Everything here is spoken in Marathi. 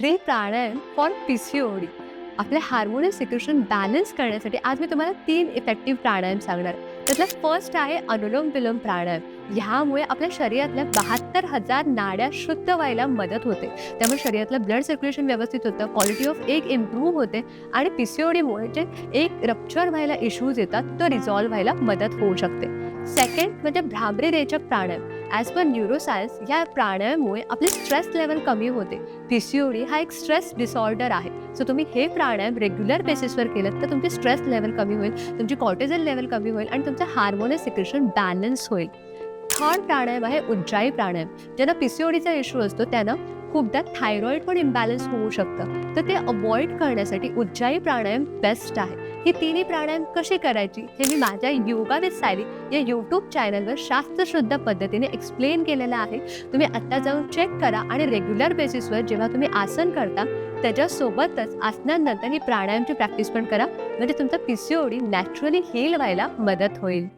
Three pranayam for P C O D आपले हार्मोनियम सिक्युशन बॅलन्स करण्यासाठी आज मी तुम्हाला तीन इफेक्टिव्ह प्राणायाम सांगणार. त्यातला फर्स्ट आहे अनुलोम विलोम प्राणायाम ह्यामुळे आपल्या शरीरातल्या बहात्तर हजार नाड्या शुद्ध व्हायला मदत होते. त्यामुळे शरीरातलं ब्लड सर्क्युलेशन व्यवस्थित होतं क्वालिटी ऑफ एक इम्प्रूव्ह होते आणि पी सी ओ डीमुळे जे एक रप्चर व्हायला इश्यूज येतात तो रिझॉल्व्ह व्हायला मदत होऊ शकते. सेकंड म्हणजे भ्रामरी रेचक प्राणायाम ॲज पर न्यूरोसायन्स या प्राणायाममुळे आपले स्ट्रेस लेवल कमी होते. पी सी ओ डी हा एक स्ट्रेस डिसऑर्डर आहे. सो तुम्ही हे प्राणायाम रेग्युलर बेसिसवर केलं तर तुमची स्ट्रेस लेवल कमी होईल तुमची कॉर्टिझल लेवल कमी होईल आणि तुमचं हार्मोनल सिक्रेशन बॅलन्स होईल. थर्ड प्राणायाम आहे उज्जाई प्राणायाम. ज्यांना पी सी ओ डीचा इश्यू असतो त्यांना खूपदा थायरॉईड पण इम्बॅलन्स होऊ शकतं. तर ते अवॉइड करण्यासाठी उज्जाई प्राणायाम बेस्ट आहे. ही तिन्ही प्राणायाम कशी करायची हे मी माझ्या योगा विथ सायली या यूट्यूब चॅनलवर शास्त्रशुद्ध पद्धतीने एक्सप्लेन केलेलं आहे. तुम्ही आत्ता जाऊन चेक करा आणि रेग्युलर बेसिसवर जेव्हा तुम्ही आसन करता त्याच्यासोबतच आसनानंतर ही प्राणायामची प्रॅक्टिस पण करा. म्हणजे तुमचं P C O D naturally heal व्हायला मदत होईल.